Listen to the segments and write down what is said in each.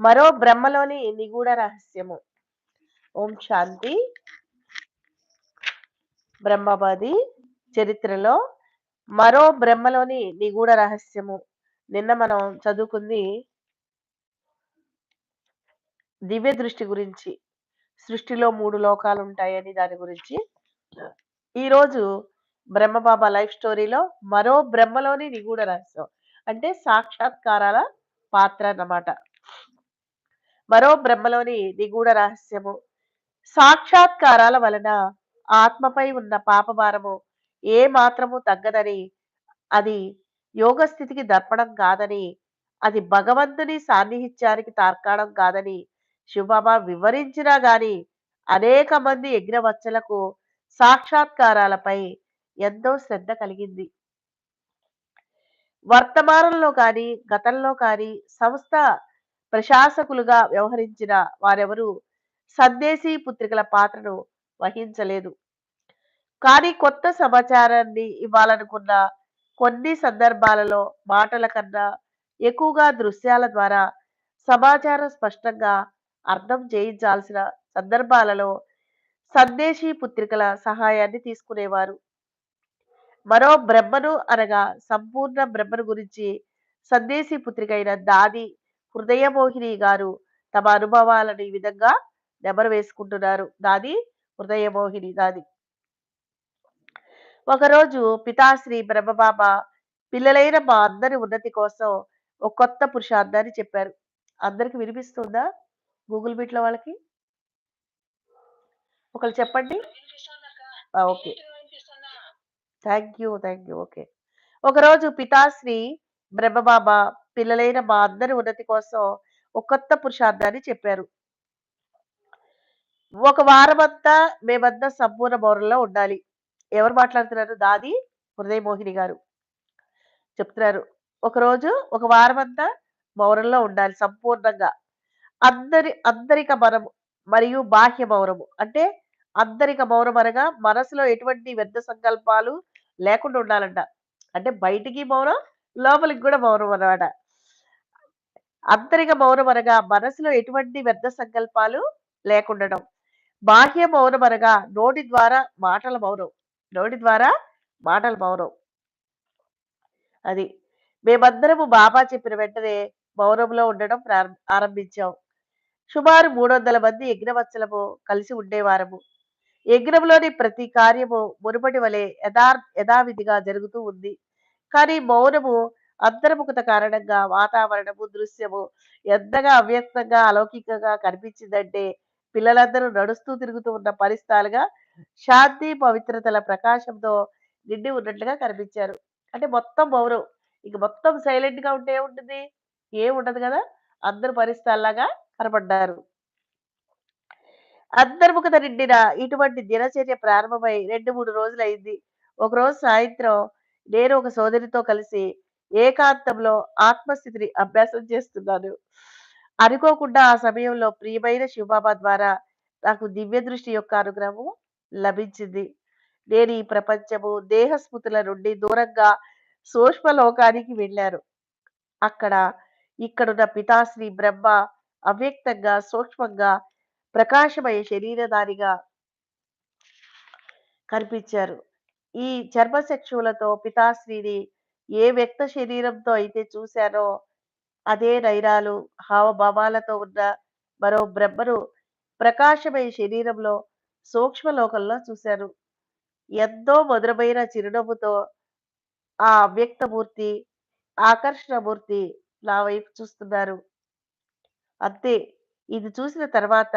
మరో బ్రహ్మలోని నిగూఢ రహస్యము. ఓం శాంతి. బ్రహ్మబాది చరిత్రలో మరో బ్రహ్మలోని నిగూఢ రహస్యము. నిన్న మనం చదువుకుంది దివ్య దృష్టి గురించి. సృష్టిలో మూడు లోకాలు ఉంటాయని దాని గురించి. ఈరోజు బ్రహ్మబాబా లైఫ్ స్టోరీలో మరో బ్రహ్మలోని నిగూఢ రహస్యం. అంటే సాక్షాత్కారాల పాత్ర అన్నమాట. మరో బ్రహ్మలోని నిగూఢ రహస్యము. సాక్షాత్కారాల వలన ఆత్మపై ఉన్న పాపభారము ఏ మాత్రము తగ్గదని అది యోగ స్థితికి దర్పణం కాదని అది భగవంతుని సాన్నిహిత్యానికి తార్కాణం కాదని శివబాబా వివరించినా గాని అనేక మంది యజ్ఞవచ్చలకు సాక్షాత్కారాలపై ఎంతో శ్రద్ధ కలిగింది. వర్తమానంలో కానీ గతంలో కానీ సంస్థ ప్రశాసకులుగా వ్యవహరించిన వారెవరూ సందేశీ పుత్రికల పాత్రను వహించలేదు. కానీ కొత్త సమాచారాన్ని ఇవ్వాలనుకున్న కొన్ని సందర్భాలలో మాటల కన్నా ఎక్కువగా దృశ్యాల ద్వారా సమాచారం స్పష్టంగా అర్థం చేయించాల్సిన సందర్భాలలో సందేశీ పుత్రికల సహాయాన్ని తీసుకునేవారు. మరో బ్రహ్మను అనగా సంపూర్ణ బ్రహ్మను గురించి సందేశీ పుత్రిక అయిన దాది హృదయమోహిని గారు తమ అనుభవాలను ఈ విధంగా నెమరు వేసుకుంటున్నారు. దాది హృదయమోహిని దాది ఒకరోజు పితాశ్రీ బ్రహ్మబాబా పిల్లలైన మా అందరి ఉన్నతి కోసం ఒక కొత్త పురుషార్థాన్ని చెప్పారు. అందరికి వినిపిస్తుందా? గూగుల్ మీట్లో వాళ్ళకి? ఒకరు చెప్పండి. Okay. Thank you thank you okay. ఒకరోజు పితాశ్రీ బ్రహ్మబాబ పిల్లలైన మా అందరి ఉన్నతి కోసం ఒక కొత్త పురుషార్థాన్ని చెప్పారు. ఒక వారమంతా మేమంతా సంపూర్ణ మౌనంలో ఉండాలి. ఎవరు మాట్లాడుతున్నారు? దాది హృదయమోహిని గారు. చెప్తున్నారు. ఒకరోజు ఒక వారమంతా మౌనంలో ఉండాలి సంపూర్ణంగా. అందరి అందరిక మనము మరియు బాహ్య మౌనము. అంటే అందరిక మౌనం అనగా మనసులో ఎటువంటి వ్యర్థ సంకల్పాలు లేకుండా ఉండాలంట. అంటే బయటికి మౌనం లోపలికి కూడా మౌనం అనమాట అంతరిక మౌనం అనగా మనసులో ఎటువంటి వ్యర్థ సంకల్పాలు లేకుండడం. బాహ్య మౌనం అనగా నోటి ద్వారా మాటల మౌనం నోటి ద్వారా మాటల మౌనం అది. మేమందరము బాబా చెప్పిన వెంటనే మౌనంలో ఉండడం ఆరంభించాం. సుమారు మూడు వందల మంది యజ్ఞవత్సలము కలిసి ఉండేవారము. యజ్ఞంలోని ప్రతి కార్యము మునుపటి వలె యథా యథావిధిగా జరుగుతూ ఉంది. కానీ మౌనము అంతర్ముఖత కారణంగా వాతావరణము దృశ్యము ఎంతగా అవ్యక్తంగా అలౌకికంగా కనిపించిందంటే పిల్లలందరూ నడుస్తూ తిరుగుతూ ఉన్న పరిస్థాలుగా శాంతి పవిత్రతల ప్రకాశంతో నిండి ఉన్నట్లుగా కనిపించారు. అంటే మొత్తం మౌనం ఇక మొత్తం సైలెంట్గా ఉంటే ఉంటుంది ఏం ఉండదు కదా? అందరూ పరిస్థాల్లాగా కనపడ్డారు. అంతర్ముఖత నిండిన ఇటువంటి దినచర్య ప్రారంభమై రెండు మూడు రోజులు అయింది ఒకరోజు సాయంత్రం నేను ఒక సోదరితో కలిసి ఏకాంతంలో ఆత్మస్థితిని అభ్యాసం చేస్తున్నాను. అనుకోకుండా ఆ సమయంలో ప్రియమైన శివబాబా ద్వారా నాకు దివ్య దృష్టి యొక్క అనుగ్రహము లభించింది. నేను ఈ ప్రపంచము దేహస్మృతుల నుండి దూరంగా సూక్ష్మ లోకానికి వెళ్ళారు అక్కడ ఇక్కడున్న పితాశ్రీ బ్రహ్మ అవ్యక్తంగా సూక్ష్మంగా ప్రకాశమయ శరీరధారిగా కనిపించారు. ఈ చర్మచక్షువులతో పితాశ్రీని ఏ వ్యక్త శరీరంతో అయితే చూశానో అదే నైరాలు హావభావాలతో ఉన్న మరో బ్రహ్మను ప్రకాశమయ శరీరంలో సూక్ష్మలోకంలో చూశారు ఎంతో మధురమైన చిరునవ్వుతో ఆ అవ్యక్తమూర్తి ఆకర్షణమూర్తి నా వైపు చూస్తున్నారు. అంతే ఇది చూసిన తర్వాత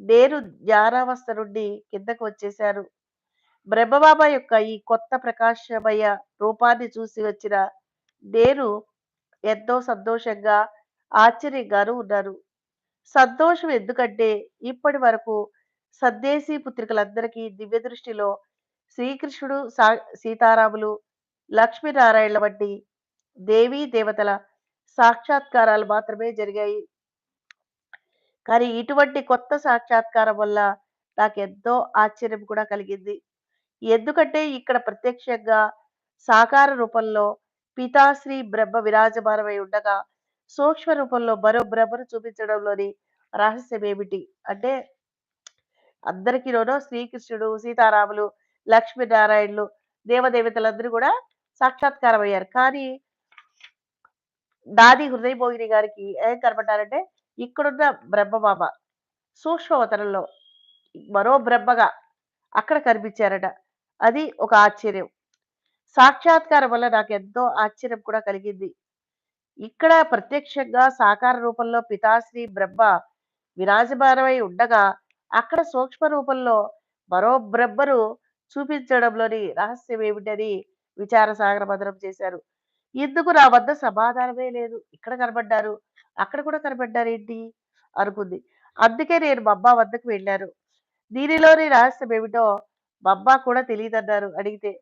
నేను జ్ఞానావస్థ నుండి కిందకు వచ్చేశాను. బ్రహ్మబాబా యొక్క ఈ కొత్త ప్రకాశమయ రూపాన్ని చూసి వచ్చిన నేను ఎంతో సంతోషంగా ఆశ్చర్యంగాను ఉన్నాను. సంతోషం ఎందుకంటే ఇప్పటి వరకు సందేశీ పుత్రికలందరికీ దివ్య దృష్టిలో శ్రీకృష్ణుడు సా సీతారాములు లక్ష్మీనారాయణల వంటి దేవీ దేవతల సాక్షాత్కారాలు మాత్రమే జరిగాయి. కానీ ఇటువంటి కొత్త సాక్షాత్కారం వల్ల నాకు ఎంతో ఆశ్చర్యం కూడా కలిగింది. ఎందుకంటే ఇక్కడ ప్రత్యక్షంగా సాకార రూపంలో పితాశ్రీ బ్రహ్మ విరాజమానమై ఉండగా సూక్ష్మ రూపంలో మరో బ్రహ్మను చూపించడంలోని రహస్యం ఏమిటి అంటే అందరికీలోనూ శ్రీకృష్ణుడు సీతారాములు లక్ష్మీనారాయణులు దేవదేవతలందరూ కూడా సాక్షాత్కారం అయ్యారు కానీ దాది హృదయభోగిని గారికి ఏం కనపడ్డారంటే ఇక్కడున్న బ్రహ్మమామ సూక్ష్మవతనంలో మరో బ్రహ్మగా అక్కడ కనిపించారట. అది ఒక ఆశ్చర్యం. సాక్షాత్కారం వల్ల నాకు ఎంతో ఆశ్చర్యం కూడా కలిగింది. ఇక్కడ ప్రత్యక్షంగా సాకార రూపంలో పితాశ్రీ బ్రహ్మ విరాజమానమై ఉండగా అక్కడ సూక్ష్మ రూపంలో మరో బ్రహ్మను చూపించడంలోని రహస్యం ఏమిటని విచార సాగర మదనం చేశారు. ఎందుకు నా వద్ద సమాధానమే లేదు. ఇక్కడ కనబడ్డారు. అక్కడ కూడా కనబడ్డారు ఏంటి అనుకుంది. అందుకే నేను మా అమ్మ వద్దకు వెళ్ళాను. దీనిలోని రహస్యం ఏమిటో మా కూడా తెలియదన్నారు అడిగితే.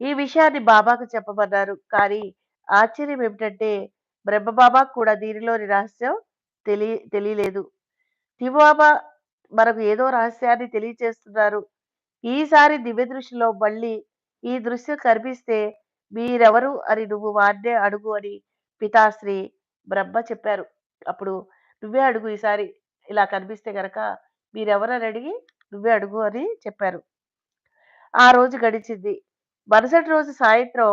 ఈ విషయాన్ని బాబాకు చెప్పమన్నారు. కానీ ఆశ్చర్యం ఏమిటంటే బ్రహ్మబాబాకు కూడా దీనిలోని రహస్యం తెలియ తెలియలేదు. శివబాబా మనకు ఏదో రహస్యాన్ని తెలియచేస్తున్నారు. ఈసారి దివ్య దృష్టిలో మళ్ళీ ఈ దృశ్యం కనిపిస్తే మీరెవరు అని నువ్వు వాడినే అడుగు అని పితాశ్రీ బ్రహ్మ చెప్పారు. అప్పుడు నువ్వే అడుగు ఈసారి ఇలా కనిపిస్తే గనక మీరెవరని అడిగి నువ్వే అడుగు అని చెప్పారు. ఆ రోజు గడిచింది. మరుసటి రోజు సాయంత్రం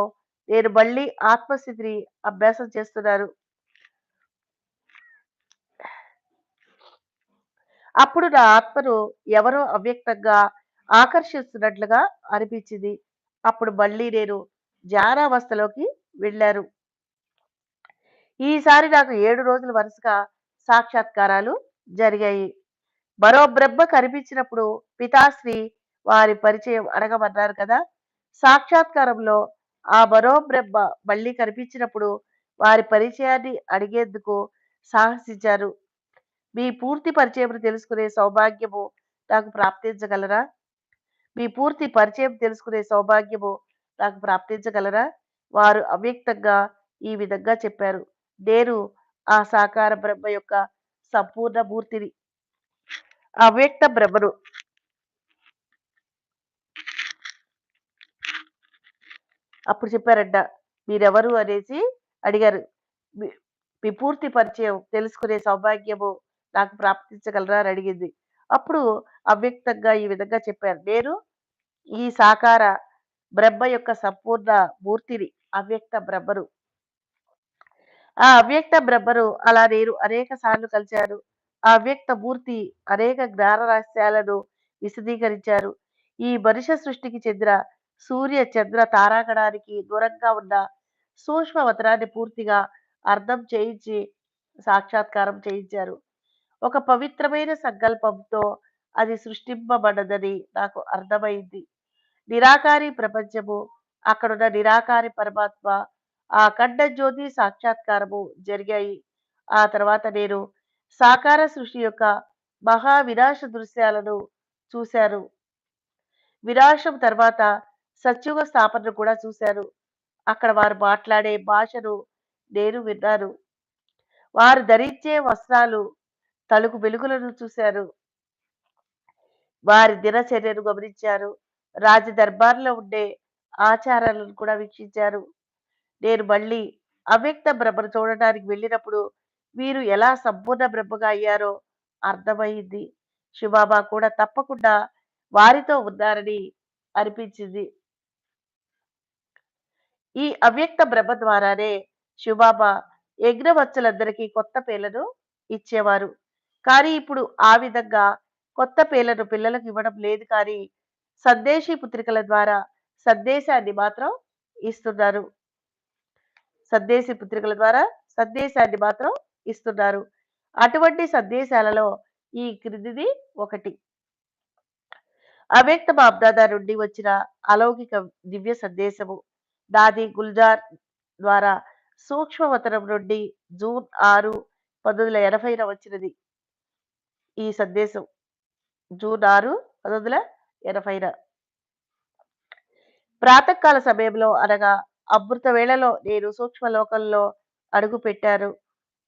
నేను మళ్ళీ ఆత్మస్థితిని అభ్యాసం చేస్తున్నారు అప్పుడు నా ఆత్మను ఎవరో అవ్యక్తంగా ఆకర్షిస్తున్నట్లుగా అనిపించింది. అప్పుడు మళ్ళీ నేను జానావస్థలోకి వెళ్ళారు ఈసారి నాకు ఏడు రోజులు వరుసగా సాక్షాత్కారాలు జరిగాయి. మరో బ్రహ్మ కనిపించినప్పుడు పితాశ్రీ వారి పరిచయం అడగమన్నారు కదా. సాక్షాత్కారంలో ఆ మరో బ్రహ్మ మళ్ళీ కనిపించినప్పుడు వారి పరిచయాన్ని అడిగేందుకు సాహసించారు. మీ పూర్తి పరిచయం తెలుసుకునే సౌభాగ్యము నాకు ప్రాప్తించగలరా? మీ పూర్తి పరిచయం తెలుసుకునే సౌభాగ్యము నాకు ప్రాప్తించగలరా? వారు అవ్యక్తంగా ఈ విధంగా చెప్పారు. నేను ఆ సాకార బ్రహ్మ యొక్క సంపూర్ణ మూర్తిని అవ్యక్త బ్రహ్మను అప్పుడు చెప్పారంట మీరెవరు? అనేసి అడిగారు. మీ- మీ పూర్తి పరిచయం తెలుసుకునే సౌభాగ్యము నాకు ప్రాప్తించగలరా? అని అడిగింది. అప్పుడు అవ్యక్తంగా ఈ విధంగా చెప్పారు. నేను ఈ సాకార బ్రహ్మ యొక్క సంపూర్ణ మూర్తిని అవ్యక్త బ్రహ్మను ఆ అవ్యక్త బ్రహ్మను అలా నేను అనేక సార్లు కలిశాను. ఆ అవ్యక్త మూర్తి అనేక జ్ఞాన రహస్యాలను విశదీకరించారు. ఈ మనుష్య సృష్టికి చెందిన సూర్య చంద్ర తారాగణానికి దూరంగా ఉన్న సూక్ష్మ వతనాన్ని పూర్తిగా అర్థం చేయించి సాక్షాత్కారం చేయించారు. ఒక పవిత్రమైన సంకల్పంతో అది సృష్టింపబడదని నాకు అర్థమైంది. నిరాకారి ప్రపంచము అక్కడున్న నిరాకారి పరమాత్మ ఆ ఖండ జ్యోతి సాక్షాత్కారము జరిగాయి. ఆ తర్వాత నేను సాకార సృష్టి యొక్క మహా వినాశ దృశ్యాలను చూశారు. వినాశం తర్వాత సత్యుగ స్థాపనను కూడా చూశారు. అక్కడ వారు మాట్లాడే భాషను నేను విన్నాను. వారు ధరించే వస్త్రాలు తలుకు వెలుగులను చూశారు. వారి దినచర్యను గమనించారు. రాజదర్బార్లో ఉండే ఆచారాలను కూడా వీక్షించారు. నేను మళ్ళీ అవ్యక్త భ్రమను చూడడానికి వెళ్ళినప్పుడు వీరు ఎలా సంపూర్ణ బ్రహ్మగా అయ్యారో అర్థమైంది. శివబాబా కూడా తప్పకుండా వారితో ఉన్నారని అనిపించింది. ఈ అవ్యక్త బ్రహ్మ ద్వారానే శివబాబా యజ్ఞవత్సలందరికీ కొత్త పేర్లను ఇచ్చేవారు. కానీ ఇప్పుడు ఆ విధంగా కొత్త పేర్లను పిల్లలకు ఇవ్వడం లేదు కానీ సందేశీ పుత్రికల ద్వారా సందేశాన్ని మాత్రం ఇస్తున్నారు. సందేశీ పుత్రికల ద్వారా సందేశాన్ని మాత్రం ఇస్తున్నారు. అటువంటి సందేశాలలో ఈ క్రిందిది ఒకటి. అవ్యక్త బాబ్దాద నుండి వచ్చిన అలౌకిక దివ్య సందేశము. దాది గుల్జార్ ద్వారా సూక్ష్మవతనం నుండి జూన్ ఆరు పంతొమ్మిది వందల ఎనభైన వచ్చినది. ఈ సందేశం జూన్ ఆరు పంతొమ్మిది వందల ఎనభైన. ప్రాతకాల సమయంలో అనగా అమృత వేళలో నేను సూక్ష్మ లోకంలో అడుగు పెట్టాను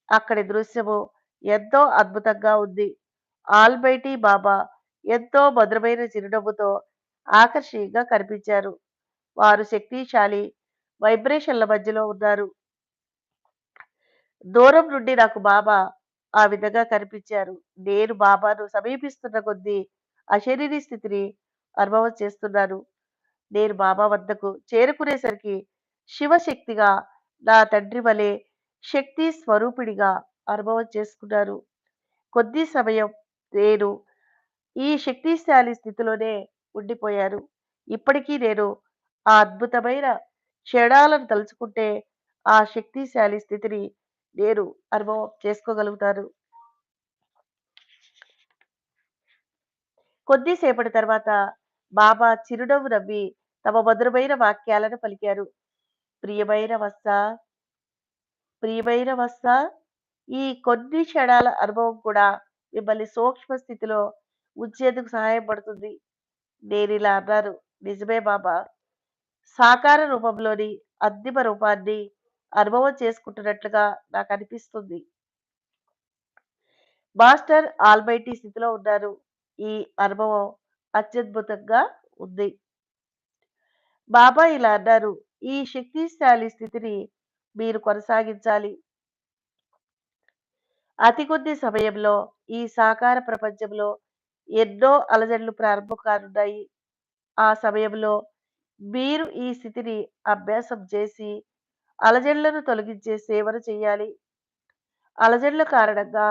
అక్కడి దృశ్యము ఎంతో అద్భుతంగా ఉంది ఆల్బైటీ బాబా ఎంతో మధురమైన చిరునవ్వుతో ఆకర్షణీయంగా కనిపించారు వారు శక్తిశాలి వైబ్రేషన్ల మధ్యలో ఉన్నారు దూరం నుండి నాకు బాబా ఆ విధంగా కనిపించారు. నేను బాబాను సమీపిస్తున్న కొద్దీ అశరీరి స్థితిని అనుభవం చేస్తున్నాను. నేను బాబా వద్దకు చేరుకునేసరికి శివశక్తిగా నా తండ్రి వలె శక్తి స్వరూపిడిగా అనుభవం చేసుకున్నారు కొద్ది సమయం నేను ఈ శక్తిశాలి స్థితిలోనే ఉండిపోయాను. ఇప్పటికీ నేను ఆ అద్భుతమైన క్షణాలను తలుచుకుంటే ఆ శక్తిశాలి స్థితిని నేను అనుభవం చేసుకోగలుగుతాను. కొద్దిసేపటి తర్వాత బాబా చిరునవ్వు నవ్వి తమ మధురమైన వాక్యాలను పలికారు. ప్రియమైన వస్తా ప్రియమైన వత్సా, ఈ కొన్ని క్షణాల అనుభవం కూడా మిమ్మల్ని సూక్ష్మ స్థితిలో ఉంచేందుకు సహాయపడుతుంది. నేను ఇలా అన్నాను. నిజమే బాబా! సాకార రూపంలోని అంతిమ రూపాన్ని అనుభవం చేసుకుంటున్నట్లుగా నాకు అనిపిస్తుంది మాస్టర్ ఆల్బైటీ స్థితిలో ఉన్నారు. ఈ అనుభవం అత్యద్భుతంగా ఉంది. బాబా ఇలా అన్నారు. ఈ శక్తిశాలి స్థితిని మీరు కొనసాగించాలి. అతి కొద్ది సమయంలో ఈ సాకార ప్రపంచంలో ఎన్నో అలజడులు ప్రారంభం కానున్నాయి. ఆ సమయంలో మీరు ఈ స్థితిని అభ్యాసం చేసి అలజడులను తొలగించే సేవను చేయాలి. అలజడుల కారణంగా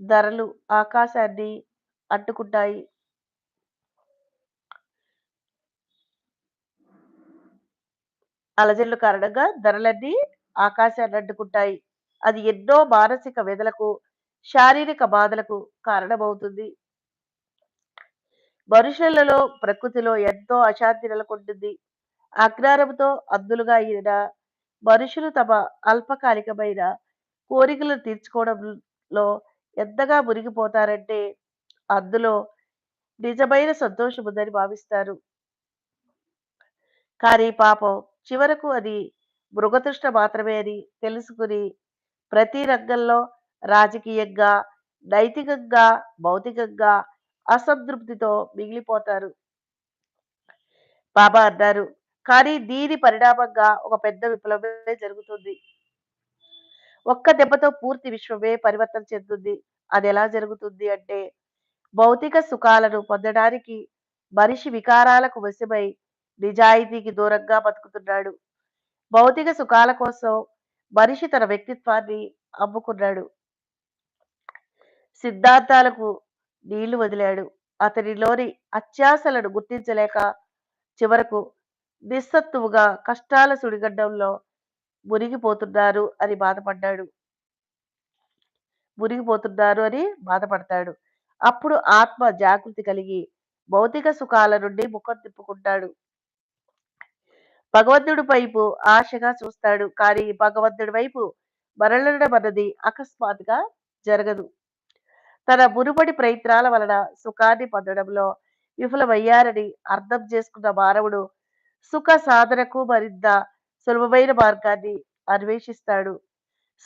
ధరలు ఆకాశాన్ని అంటుకుంటాయి. అలజడుల కారణంగా ధరలన్నీ ఆకాశాన్ని అడ్డుకుంటాయి అది ఎన్నో మానసిక వ్యధలకు, శారీరక బాధలకు కారణమవుతుంది. మనుషులలో ప్రకృతిలో ఎంతో అశాంతి నెలకొంటుంది. అజ్ఞానంతో అందులుగా అయిన మనుషులు తమ అల్పకాలికమైన కోరికలను తీర్చుకోవడంలో ఎంతగా మునిగిపోతారంటే అందులో నిజమైన సంతోషం ఉందని భావిస్తారు. కానీ పాపం చివరకు అది మృగతృష్ట మాత్రమే అని తెలుసుకుని ప్రతి రంగంలో రాజకీయంగా, నైతికంగా, భౌతికంగా అసంతృప్తితో మిగిలిపోతారు. బాబా అన్నారు. కానీ దీని పరిణామంగా ఒక పెద్ద విప్లవమే జరుగుతుంది. ఒక్క దెబ్బతో పూర్తి విశ్వమే పరివర్తన చెందుతుంది. అది ఎలా జరుగుతుంది అంటే భౌతిక సుఖాలను పొందడానికి మనిషి వికారాలకు వశమై నిజాయితీకి దూరంగా బతుకుతున్నాడు. భౌతిక సుఖాల కోసం మనిషి తన వ్యక్తిత్వాన్ని అమ్ముకున్నాడు. సిద్ధాంతాలకు నీళ్ళు వదిలాడు. అతనిలోని అత్యాశలను గుర్తించలేక చివరకు నిస్సత్తువుగా కష్టాల సుడిగడ్డంలో మునిగిపోతున్నారు అని బాధపడ్డాడు. మునిగిపోతున్నారు అని బాధపడతాడు. అప్పుడు ఆత్మ జాగృతి కలిగి భౌతిక సుఖాల నుండి ముఖం తిప్పుకుంటాడు. భగవంతుడి వైపు ఆశగా చూస్తాడు. కానీ భగవంతుడి వైపు మరలడం అన్నది అకస్మాత్తుగా జరగదు. తన మునుపటి ప్రయత్నాల వలన సుఖాన్ని పొందడంలో విఫలమయ్యారని అర్థం చేసుకున్న మానవుడు సుఖ సాధనకు మరింత సులభమైన మార్గాన్ని అన్వేషిస్తాడు.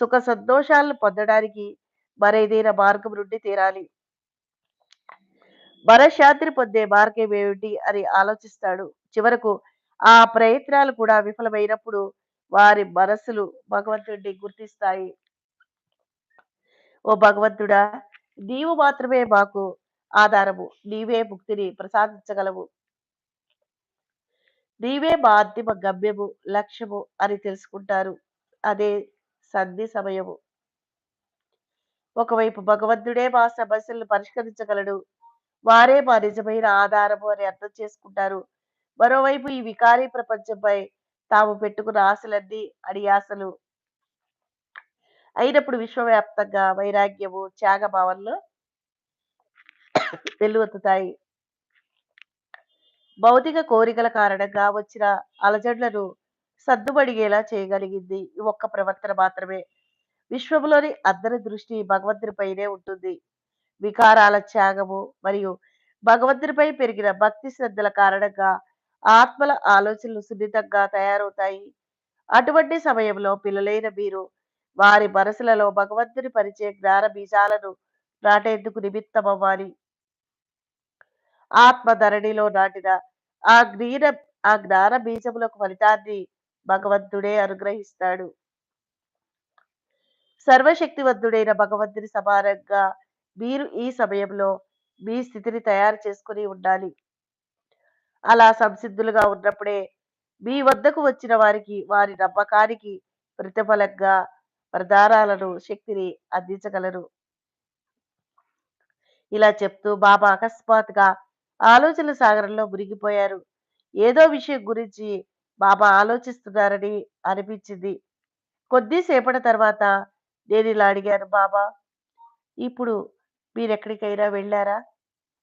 సుఖ సంతోషాలను పొందడానికి మరేదైనా మార్గం నుండి తీరాలి. మనశ్శాంతిని పొందే మార్గం ఏమిటి అని ఆలోచిస్తాడు. చివరకు ఆ ప్రయత్నాలు కూడా విఫలమైనప్పుడు వారి మనస్సులు భగవంతుడిని గుర్తిస్తాయి. ఓ భగవంతుడా! నీవు మాత్రమే మాకు ఆధారము. నీవే ముక్తిని ప్రసాదించగలవు. నీవే మా అంతిమ గమ్యము, లక్ష్యము అని తెలుసుకుంటారు. అదే సంధి సమయము. ఒకవైపు భగవంతుడే మా సమస్యలను పరిష్కరించగలడు. వారే మా నిజమైన ఆధారము అని అర్థం చేసుకుంటారు. మరోవైపు ఈ వికారీ ప్రపంచంపై తాము పెట్టుకున్న ఆశలన్నీ అడియాసలు. అయినప్పుడు విశ్వవ్యాప్తంగా వైరాగ్యము, త్యాగ భావనలు వెల్లువెత్తుతాయి. భౌతిక కోరికల కారణంగా వచ్చిన అలజడులను సర్దుబడిగేలా చేయగలిగింది ఈ ఒక్క ప్రవర్తన మాత్రమే. విశ్వంలోని అందరి దృష్టి భగవంతునిపైనే ఉంటుంది. వికారాల త్యాగము మరియు భగవంతునిపై పెరిగిన భక్తి శ్రద్ధల కారణంగా ఆత్మల ఆలోచనలు సున్నితంగా తయారవుతాయి. అటువంటి సమయంలో పిల్లలైన మీరు వారి మనసులలో భగవంతుని పరిచే జ్ఞాన బీజాలను నాటేందుకు నిమిత్తమవ్వాలి. ఆత్మ ధరణిలో నాటిన ఆ జ్ఞీన ఆ జ్ఞాన బీజములకు ఫలితాన్ని భగవంతుడే అనుగ్రహిస్తాడు. సర్వశక్తివంతుడైన భగవంతుని సమానంగా మీరు ఈ సమయంలో మీ స్థితిని తయారు చేసుకొని ఉండాలి అలా సంసిద్ధులుగా ఉన్నప్పుడే మీ వద్దకు వచ్చిన వారికి వారి నమ్మకానికి ప్రతిఫలంగా వరదానాలను శక్తిని అందించగలరు. ఇలా చెప్తూ బాబా అకస్మాత్తుగా ఆలోచన సాగరంలో మునిగిపోయారు. ఏదో విషయం గురించి బాబా ఆలోచిస్తున్నారని అనిపించింది. కొద్దిసేపటి తర్వాత నేను ఇలా అడిగాను బాబా ఇప్పుడు మీరెక్కడికైనా వెళ్ళారా?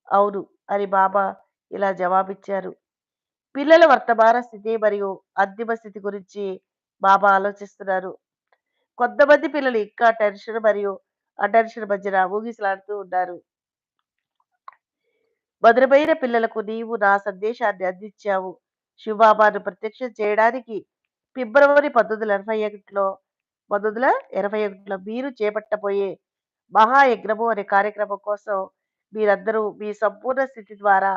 అవును అని బాబా ఇలా జవాబిచ్చారు. పిల్లల వర్తమాన స్థితి మరియు అంతిమ స్థితి గురించి బాబా ఆలోచిస్తున్నారు. కొంతమంది పిల్లలు ఇంకా టెన్షన్ మరియు అటెన్షన్ మధ్యన ఊగిసలాడుతూ ఉన్నారు. మధురమైన పిల్లలకు నీవు నా సందేశాన్ని అందించావు. శివబాబాను ప్రత్యక్షం చేయడానికి ఫిబ్రవరి పంతొమ్మిది వందల ఎనభై ఒకటిలో పంతొమ్మిది వందల ఎనభై ఒకటిలో మీరు చేపట్టబోయే మహాయజ్ఞము అనే కార్యక్రమం కోసం మీరందరూ మీ సంపూర్ణ స్థితి ద్వారా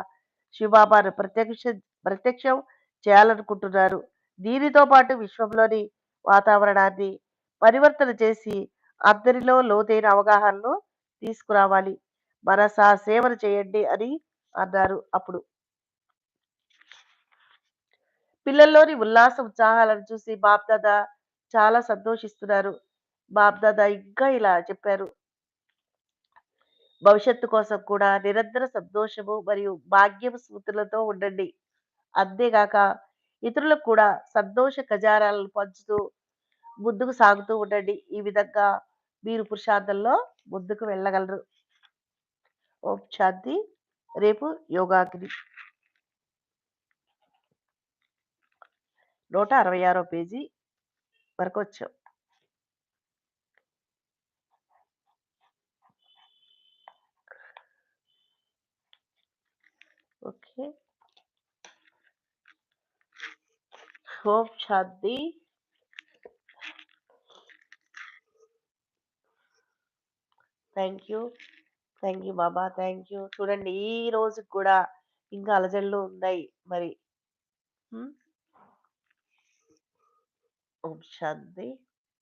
శివబాబాను ప్రత్యక్ష ప్రత్యక్షం చేయాలనుకుంటున్నారు. దీనితో పాటు విశ్వంలోని వాతావరణాన్ని పరివర్తన చేసి అందరిలో లోతైన అవగాహనను తీసుకురావాలి. మనసా సేవను చేయండి అని అన్నారు అప్పుడు. పిల్లల్లోని ఉల్లాస ఉత్సాహాలను చూసి బాప్దాదా చాలా సంతోషిస్తున్నారు. బాప్దాదా ఇంకా ఇలా చెప్పారు. భవిష్యత్తు కోసం కూడా నిరంతర సంతోషము మరియు భాగ్యం స్మృతులతో ఉండండి. అంతేగాక ఇతరులకు కూడా సంతోష ఖజారాలను పంచుతూ ముందుకు సాగుతూ ఉండండి. ఈ విధంగా మీరు పురుషార్థంలో ముందుకు వెళ్ళగలరు. ఓం శాంతి. రేపు యోగాగ్ని నూట అరవై ఆరో పేజీ వరకు వచ్చాం. Okay. Om Shanti thank you. Thank you Baba thank you. చూడండి ఈ రోజు కూడా ఇంకా అలజడులు ఉన్నాయి మరి. ఓం శాంతి